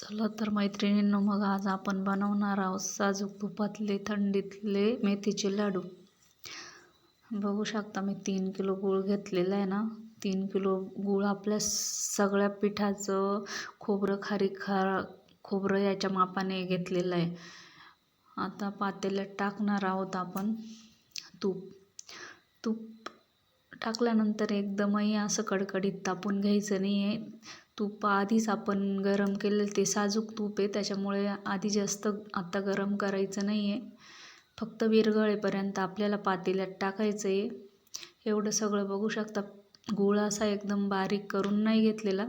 चला तर मैत्रिणींनो मग आज आपण बनवणार आहोत साजूक तुपातले थंडीतले मेथीचे लाडू. बघू शकता मी तीन किलो गूळ घेतलेला आहे ना. तीन किलो गूळ आपल्या सगळ्या पिठाचं खोबरं खारी खा खोबरं याच्या मापाने घेतलेलं आहे. आता पातेल्यात टाकणार आहोत आपण तूप. तूप टाकल्यानंतर एकदमही असं कडकडीत तापून घ्यायचं नाही आहे तूप आधीच आपण गरम केलेलं ते साजूक तूप आहे त्याच्यामुळे आधी जास्त आत्ता गरम करायचं नाही आहे फक्त विरघळेपर्यंत आपल्याला पातेल्यात टाकायचं आहे एवढं सगळं बघू शकता. गूळ असा एकदम बारीक करून नाही घेतलेला.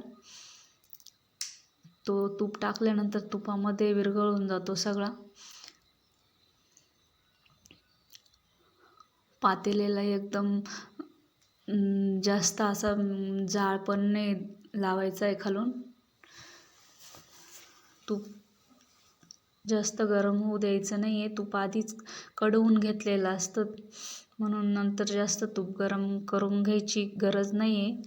तो तूप टाकल्यानंतर तुपामध्ये विरघळून जातो सगळा. पातेलेला एकदम जास्त असा जाळ पण नाही लावायचं आहे खालून. तूप जास्त गरम होऊ द्यायचं नाही आहे तूप आधीच कडवून घेतलेलं असतं. म्हणून नंतर जास्त तूप गरम करून घ्यायची गरज नाही आहे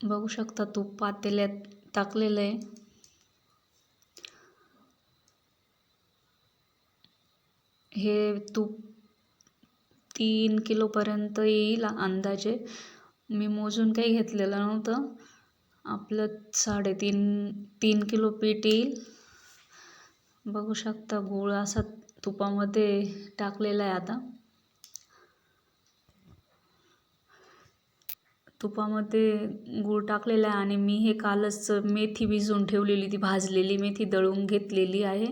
बघू शकता तूप पातेल्यात टाकलेलं आहे. हे तूप तीन किलोपर्यंत येईल अंदाजे. मी मोजून काही घेतलेलं नव्हतं. आपलं साडेतीन तीन किलो पीठ येईल. बघू शकता गूळ असा तुपामध्ये टाकलेला आहे आता. तुपामध्ये गूळ टाकलेला आहे आणि मी हे कालच मेथी भिजवून ठेवलेली ती भाजलेली मेथी दळून घेतलेली आहे.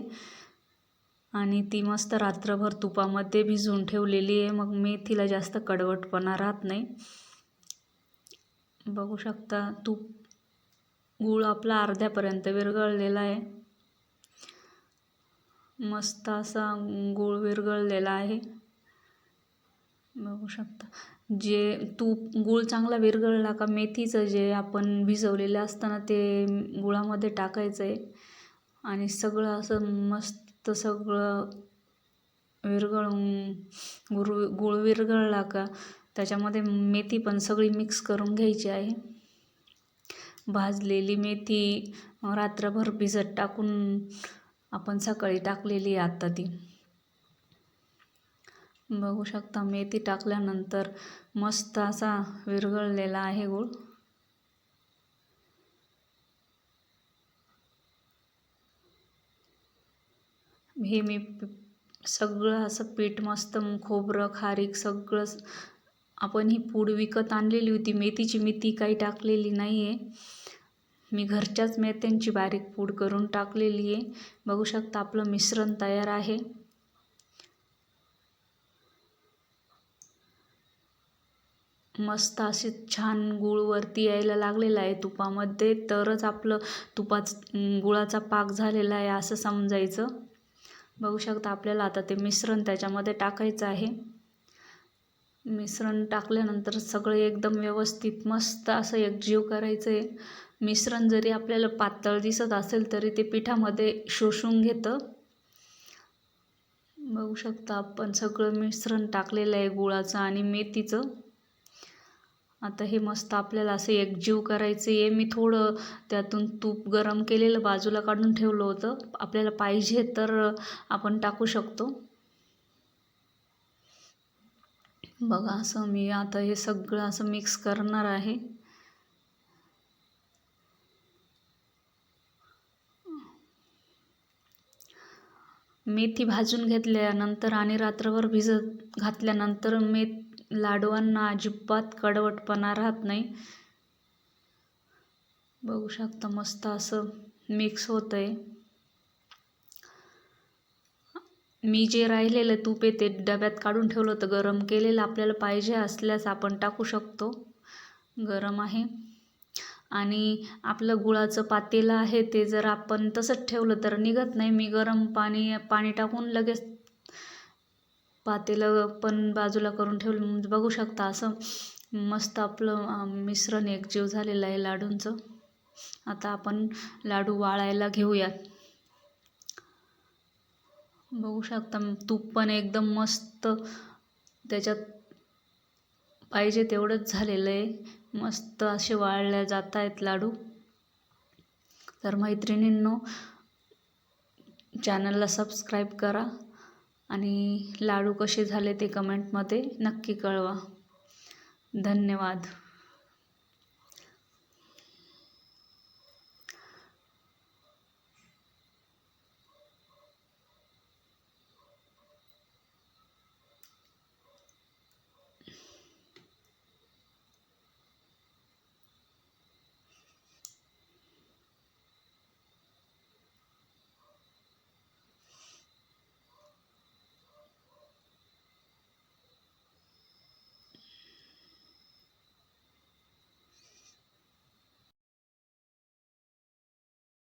आणि ती मस्त रात्रभर तुपामध्ये भिजवून ठेवलेली आहे. मग मेथीला जास्त कडवटपणा राहत नाही. बघू शकता तूप गूळ आपला अर्ध्यापर्यंत विरघळलेला आहे. मस्त असा गूळ विरघळलेला आहे. बघू शकता. जे तूप गूळ चांगला विरघळला का मेथीचं जे आपण भिजवलेलं असतं ना ते गुळामध्ये टाकायचं आहे आणि सगळं असं मस्त तर सगळं विरघळून गुर गुळ विरघळला का त्याच्यामध्ये मेथी पण सगळी मिक्स करून घ्यायची आहे. भाजलेली मेथी रात्रभर भिजत टाकून आपण सकाळी टाकलेली आहे आत्ता ती. बघू शकता मेथी टाकल्यानंतर मस्त असा विरघळलेला आहे गूळ. हे मी सगळं असं पीठ मस्त खोबरं खारीक सगळं आपण ही पूड विकत आणलेली होती. मेथीची मी ती काही टाकलेली नाही आहे मी घरच्याच मेथ्यांची बारीक पूड करून टाकलेली आहे. बघू शकता आपलं मिश्रण तयार आहे. मस्त असे छान गूळ वरती यायला लागलेला आहे तुपामध्ये. तरच आपलं तुपाच गुळाचा पाक झालेला आहे असं समजायचं. बघू शकता आपल्याला आता ते मिश्रण त्याच्यामध्ये टाकायचं आहे. मिश्रण टाकल्यानंतर सगळं एकदम व्यवस्थित मस्त असं एकजीव करायचं आहे मिश्रण जरी आपल्याला पातळ दिसत असेल तरी ते पिठामध्ये शोषून घेतं. बघू शकता आपण सगळं मिश्रण टाकलेलं आहे गुळाचं आणि मेथीचं. आता हे मस्त आपल्याला असं एकजीव करायचं आहे. मी थोडं त्यातून तूप गरम केलेलं बाजूला काढून ठेवलं होतं. आपल्याला पाहिजे तर आपण टाकू शकतो. बघा असं मी आता हे सगळं असं मिक्स करणार आहे. मेथी भाजून घेतल्यानंतर आणि रात्रभर भिजत घातल्यानंतर मेथ लाडवांना अजिबात कडवटपणा राहत नाही. बघू शकता मस्त असं मिक्स होत आहे मी जे राहिलेलं तूप आहे ते डब्यात काढून ठेवलं होतं. गरम केलेलं आपल्याला पाहिजे असल्यास आपण टाकू शकतो. गरम आहे. आणि आपलं गुळाचं पातेलं आहे ते जर आपण तसंच ठेवलं तर निघत नाही. मी गरम पाणी पाणी टाकून लगेच पातेलं पण बाजूला करून ठेवलं. म्हणजे बघू शकता असं मस्त आपलं मिश्रण एकजीव झालेलं आहे लाडूंचं. आता आपण लाडू वाळायला घेऊयात. बघू शकता तूप पण एकदम मस्त त्याच्यात पाहिजे तेवढंच झालेलं आहे. मस्त असे वाळल्या जात आहेत लाडू. तर मैत्रिणींनो चॅनलला सबस्क्राईब करा. आणि लाडू कसे झाले ते कमेंटमध्ये नक्की कळवा. धन्यवाद.